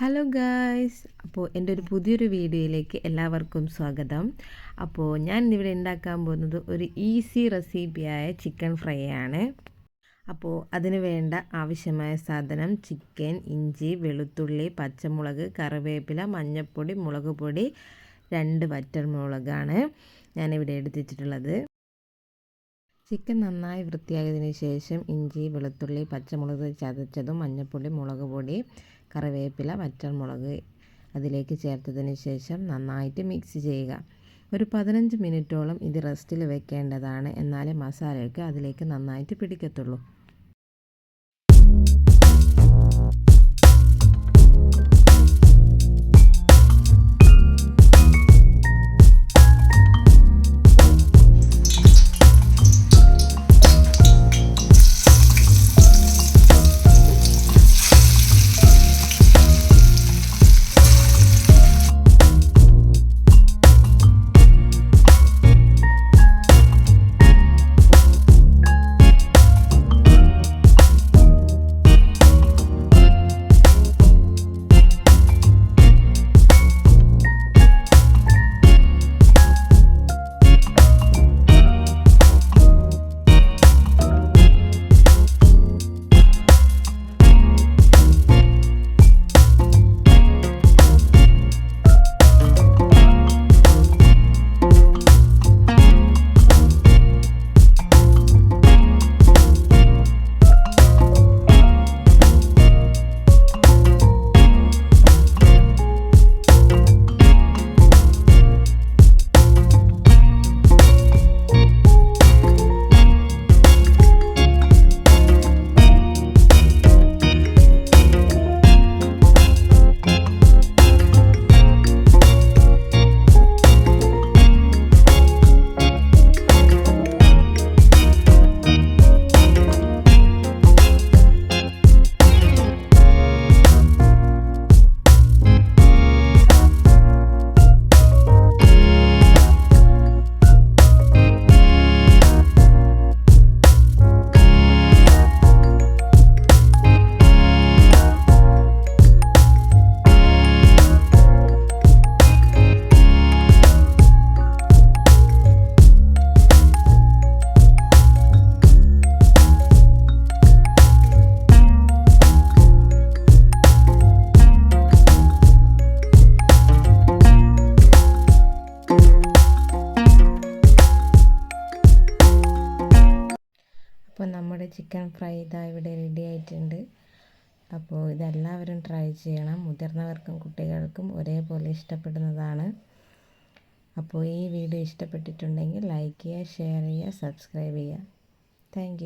Hello guys അപ്പോൾ എന്റെ ഒരു പുതിയൊരു വീഡിയോയിലേക്ക് എല്ലാവർക്കും സ്വാഗതം. അപ്പോൾ ഞാൻ ഇന്നിവിടെ ഉണ്ടാക്കാൻ പോകുന്നത് ഒരു ഈസി റെസിപ്പിയായ ചിക്കൻ ഫ്രൈ ആണ്. അപ്പോൾ അതിന് വേണ്ട ആവശ്യമായ സാധനം ചിക്കൻ ഇഞ്ചി വെളുത്തുള്ളി പച്ചമുളക് കറിവേപ്പില മഞ്ഞൾപ്പൊടി മുളക് പൊടി രണ്ട് വറ്റൽമുളകാണ് ഞാനിവിടെ എടുത്തിട്ടുള്ളത്. ചിക്കൻ നന്നായി വൃത്തിയായതിനു ശേഷം ഇഞ്ചി വെളുത്തുള്ളി പച്ചമുളക് ചതച്ചതും മഞ്ഞൾപ്പൊടി മുളക് പൊടി കറിവേപ്പില വറ്റൽമുളക് അതിലേക്ക് ചേർത്തതിന് ശേഷം നന്നായിട്ട് മിക്സ് ചെയ്യുക. ഒരു പതിനഞ്ച് മിനിറ്റോളം ഇത് റെസ്റ്റിൽ വെക്കേണ്ടതാണ്. എന്നാലേ മസാലയൊക്കെ അതിലേക്ക് നന്നായിട്ട് പിടിക്കത്തുള്ളൂ. അപ്പോൾ നമ്മുടെ ചിക്കൻ ഫ്രൈ ഇതാ ഇവിടെ റെഡി ആയിട്ടുണ്ട്. അപ്പോൾ ഇതെല്ലാവരും ട്രൈ ചെയ്യണം. മുതിർന്നവർക്കും കുട്ടികൾക്കും ഒരേപോലെ ഇഷ്ടപ്പെടുന്നതാണ്. അപ്പോൾ ഈ വീഡിയോ ഇഷ്ടപ്പെട്ടിട്ടുണ്ടെങ്കിൽ ലൈക്ക് ചെയ്യുക ഷെയർ ചെയ്യുക സബ്സ്ക്രൈബ് ചെയ്യുക. താങ്ക്